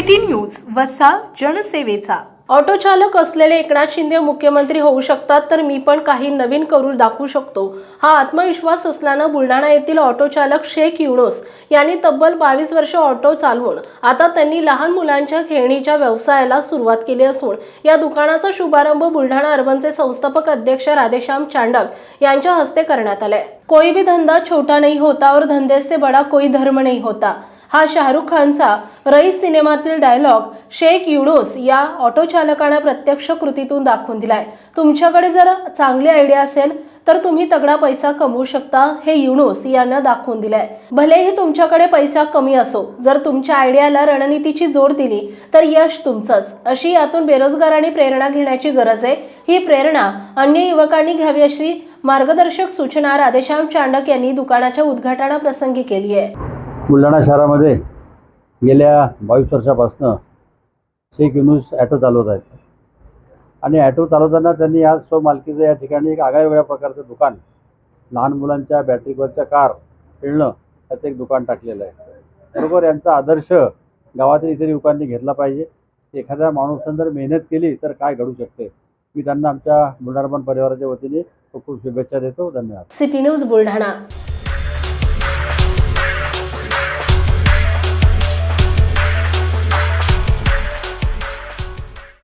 City news वसा जनसेवेचा. Auto चालक असलेले एकनाथ शिंदे मुख्यमंत्री होऊ शकतात तर मी पण काही नवीन करू दाखवू शकतो. हा आत्मविश्वास असल्यानं बुलढाणा येथील ऑटो चालक शेख युनोस यांनी तब्बल बावीस वर्ष ऑटो चालवून आता त्यांनी लहान मुलांच्या खेळणीच्या व्यवसायाला सुरुवात केली असून या दुकानाचा शुभारंभ बुलढाणा अर्बनचे संस्थापक अध्यक्ष राधेश्याम चांडक यांच्या हस्ते करण्यात आलाय. कोई भी धंदा छोटा नाही होता और धंदे से बडा कोई धर्म नाही होता. हा शाहरुख खानचा रईस सिनेमातील डायलॉग शेख युनोस या ऑटोचालकानं प्रत्यक्ष कृतीतून दाखवून दिलाय. तुमच्याकडे जर चांगली आयडिया असेल तर तुम्ही तगडा पैसा कमवू शकता हे युनोस यांना दाखवून दिलंय. भलेही तुमच्याकडे पैसा कमी असो जर तुमच्या आयडियाला रणनीतीची जोड दिली तर यश तुमचंच. अशी यातून बेरोजगारांनी प्रेरणा घेण्याची गरज आहे. ही प्रेरणा अन्य युवकांनी घ्यावी अशी मार्गदर्शक सूचना राधेश्याम चांडक यांनी दुकानाच्या उद्घाटनाप्रसंगी केली आहे. बुलढाणा शहरामध्ये गेल्या बावीस वर्षापासनं शेख युनुस ॲटो चालवत आहेत. आणि ॲटो चालवताना त्यांनी आज स्वमालकीचं या ठिकाणी एक आगळ्या वेगळ्या प्रकारचं दुकान लहान मुलांच्या बॅटरीवरच्या कार खेळणं याचं एक दुकान टाकलेलं आहे. बरोबर यांचा आदर्श गावातील इतर युवकांनी घेतला पाहिजे. एखाद्या माणूस जर मेहनत केली तर काय घडू शकते? मी त्यांना आमच्या बुलढाणा परिवाराच्या वतीने खूप खूप शुभेच्छा देतो. धन्यवाद. City news Buldhana.